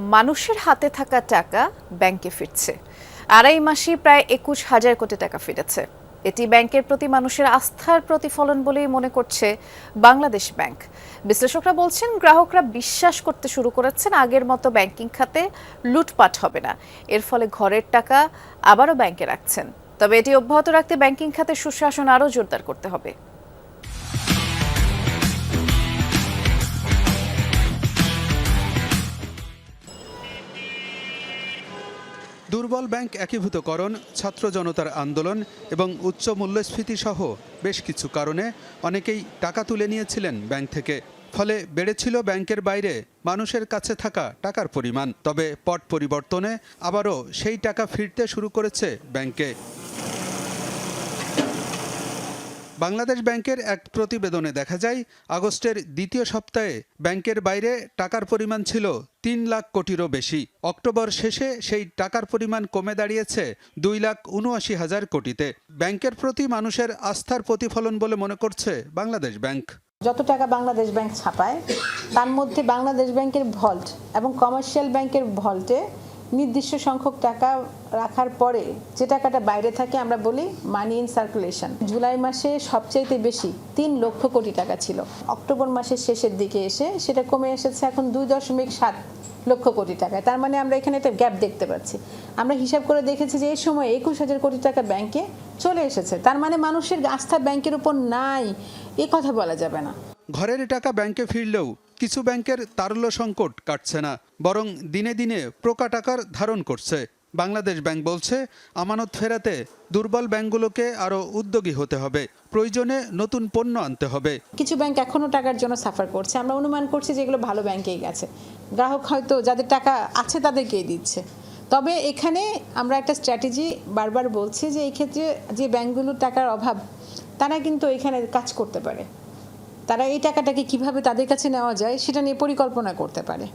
মানুষের হাতে থাকা টাকা ব্যাংকে ফিরছে। আড়াই মাসে প্রায় একুশ হাজার কোটি টাকা ফিরেছে। এটি ব্যাংকের প্রতি মানুষের আস্থার প্রতিফলন বলেই মনে করছে বাংলাদেশ ব্যাংক। বিশ্লেষকরা বলছেন, গ্রাহকরা বিশ্বাস করতে শুরু করেছেন, আগের মতো ব্যাংকিং খাতে লুটপাট হবে না। এর ফলে ঘরের টাকা আবারও ব্যাংকে রাখছেন। তবে এটি অব্যাহত রাখতে ব্যাংকিং খাতে সুশাসন আরও জোরদার করতে হবে। দুর্বল ব্যাংক একীভূতকরণ, ছাত্র জনতার আন্দোলন এবং উচ্চ মূল্যস্ফীতি সহ বেশ কিছু কারণে অনেকেই টাকা তুলে নিয়েছিলেন ব্যাংক থেকে। ফলে বেড়েছিল ব্যাংকের বাইরে মানুষের কাছে থাকা টাকার পরিমাণ। তবে পট পরিবর্তনে আবারও সেই টাকা ফিরতে শুরু করেছে ব্যাংকে। বাংলাদেশ ব্যাংকের এক প্রতিবেদনে দেখা যায়, আগস্টের দ্বিতীয় সপ্তাহে ব্যাংকের বাইরে টাকার পরিমাণ ছিল তিন লাখ কোটিরও বেশি। অক্টোবর শেষে সেই টাকার পরিমাণ কমে দাঁড়িয়েছে দুই লাখ উনআশি হাজার কোটিতে। ব্যাংকের প্রতি মানুষের আস্থার প্রতিফলন বলে মনে করছে বাংলাদেশ ব্যাংক। যত টাকা বাংলাদেশ ব্যাংক ছাপায়, তার মধ্যে বাংলাদেশ ব্যাংকের ভল্ট এবং কমার্শিয়াল ব্যাংকের ভল্টে নির্দিষ্ট সংখ্যক টাকা রাখার পরে যে টাকাটা বাইরে থাকে আমরা বলি মানি ইন সার্কুলেশন জুলাই মাসে সবচাইতে বেশি তিন লক্ষ কোটি টাকা ছিল। অক্টোবর মাসের শেষের দিকে এসে সেটা কমে এসেছে এখন দুই দশমিক সাত লক্ষ কোটি টাকায়। তার মানে আমরা এখানে একটা গ্যাপ দেখতে পাচ্ছি। আমরা হিসাব করে দেখেছি যে এই সময় একুশ হাজার কোটি টাকা ব্যাংকে চলে এসেছে। তার মানে মানুষের আস্থা ব্যাংকের উপর নাই। এ কথা বলা যাবে না। ঘরের টাকা ব্যাংকে ফিরলেও কিছু ব্যাংকের তারল্য সংকট কাটছে না, বরং দিনে দিনে প্রকা টাকার ধারণ করছে। বাংলাদেশ ব্যাংক বলছে, আমানত ফেরাতে দুর্বল ব্যাংকগুলোকে আরও উদ্যোগী হতে হবে, প্রয়োজনে নতুন পণ্য আনতে হবে। কিছু ব্যাংক এখনও টাকার জন্য সাফার করছে, আমরা অনুমান করছি যে এগুলো ভালো ব্যাংকেই গেছে। গ্রাহক হয়তো যাদের টাকা আছে তাদেরকেই দিচ্ছে। তবে এখানে আমরা একটা স্ট্র্যাটেজি বারবার বলছি যে এই ক্ষেত্রে যে ব্যাংকগুলোর টাকার অভাব, তারা কিন্তু এখানে কাজ করতে পারে। তারা এই টাকাটাকে কীভাবে তাদের কাছে নেওয়া যায় সেটা নিয়ে পরিকল্পনা করতে পারে।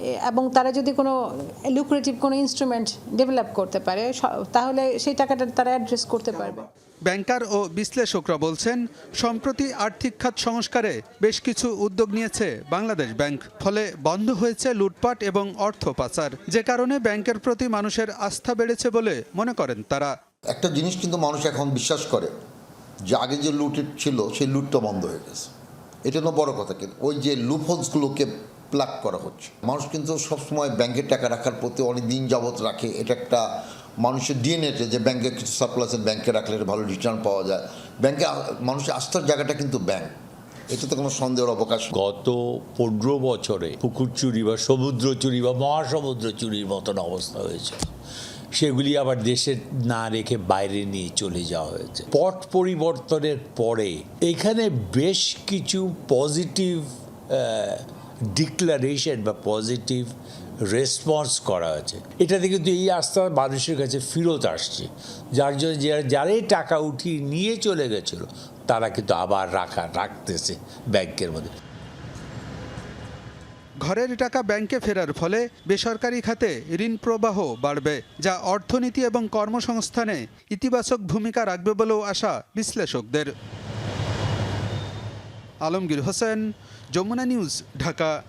এ- এবং তারা যদি কোনো লুক্রেটিভ কোনো ইনস্ট্রুমেন্ট ডেভেলপ করতে পারে তাহলে সেই টাকাটা তারা অ্যাড্রেস করতে পারবে। ব্যাংকার ও বিশ্লেষকরা বলছেন সম্প্রতি আর্থিক খাত সংস্কারে বেশ কিছু উদ্যোগ নিয়েছে বাংলাদেশ ব্যাংক। ফলে বন্ধ হয়েছে লুটপাট এবং অর্থ পাচার যে কারণে ব্যাংকের প্রতি মানুষের আস্থা বেড়েছে বলে মনে করেন তারা। একটা জিনিস কিন্তু মানুষ এখন বিশ্বাস করে যে আগে যে লুট ছিল, সেই লুটটা বন্ধ হয়ে গেছে। এটা তো বড় কথা কিন্তু ওই যে লুফোজগুলোকে প্লাগ করা হচ্ছে। মানুষ কিন্তু সবসময় ব্যাংকে টাকা রাখার প্রতি অনেক দিন যাবৎ রাখে। এটা একটা মানুষের ডিএনএতে যে ব্যাংকে কিছু সারপ্লাসের ব্যাংকে রাখলে ভালো রিটার্ন পাওয়া যায়। ব্যাংকে মানুষের আস্থার জায়গাটা কিন্তু ব্যাংক এটাতে কোনো সন্দেহের অবকাশ। গত পনেরো বছরে পুকুর চুরি বা সমুদ্র চুরি বা মহাসমুদ্র চুরির মতন অবস্থা হয়েছে। সেগুলি আবার দেশে না রেখে বাইরে নিয়ে চলে যাওয়া হয়েছে। পট পরিবর্তনের পরে এখানে বেশ কিছু পজিটিভ ডিক্লারেশন বা পজিটিভ রেসপন্স করা হয়েছে। এটাতে কিন্তু এই আস্থা মানুষের কাছে ফেরত আসছে। যার জন্য যারাই টাকা উঠিয়ে নিয়ে চলে গেছিল, তারা কিন্তু আবার রাখা রাখতেছে ব্যাংকের মধ্যে। ঘরের টাকা ব্যাংকে ফেরার ফলে বেসরকারি খাতে ঋণ প্রবাহ বাড়বে, যা অর্থনীতি এবং কর্মসংস্থানে ইতিবাচক ভূমিকা রাখবে বলেও আশা বিশ্লেষকদের। আলমগীর হোসেন, যমুনা নিউজ, ঢাকা।